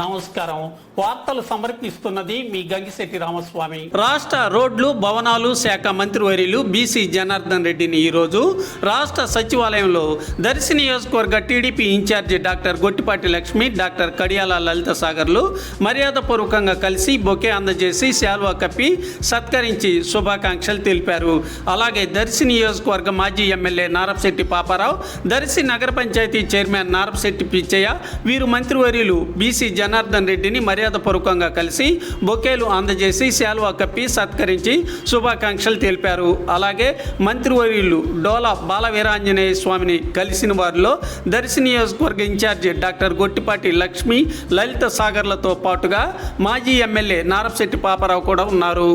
నమస్కారం. వార్తలు సమర్పిస్తున్నది మీ గంగిశెట్టి రామస్వామి. రాష్ట్ర రోడ్లు భవనాలు శాఖ మంత్రి వర్యులు బీసీ జనార్దన్ రెడ్డిని ఈరోజు రాష్ట్ర సచివాలయంలో దర్శి నియోజకవర్గ TDP incharge doctor Gottipati Lakshmi doctor Kadiyala Lalitha సాగర్లు మర్యాదపూర్వకంగా కలిసి బొకే అందజేసి శాల్వా కప్పి సత్కరించి శుభాకాంక్షలు తెలిపారు. అలాగే దర్శి నియోజకవర్గ మాజీ ఎమ్మెల్యే నారపశెట్టి పాపారావు దర్శి నగర పంచాయతీ చైర్మన్ నారపశెట్టి పిచ్చయ్య వీరు మంత్రివర్యులు బీసీ జనార్దన్ రెడ్డిని మర్యాదపూర్వకంగా కలిసి బొకేలు అందజేసి శాల్వా కప్పి సత్కరించి శుభాకాంక్షలు తెలిపారు. అలాగే మంత్రివర్యులు డోలా బాలవీరాంజనేయ స్వామిని కలిసిన వారిలో దర్శి నియోజకవర్గ ఇన్ఛార్జి డాక్టర్ గొట్టిపాటి లక్ష్మి లలిత సాగర్లతో పాటుగా మాజీ ఎమ్మెల్యే నారపశెట్టి పాపారావు కూడా ఉన్నారు.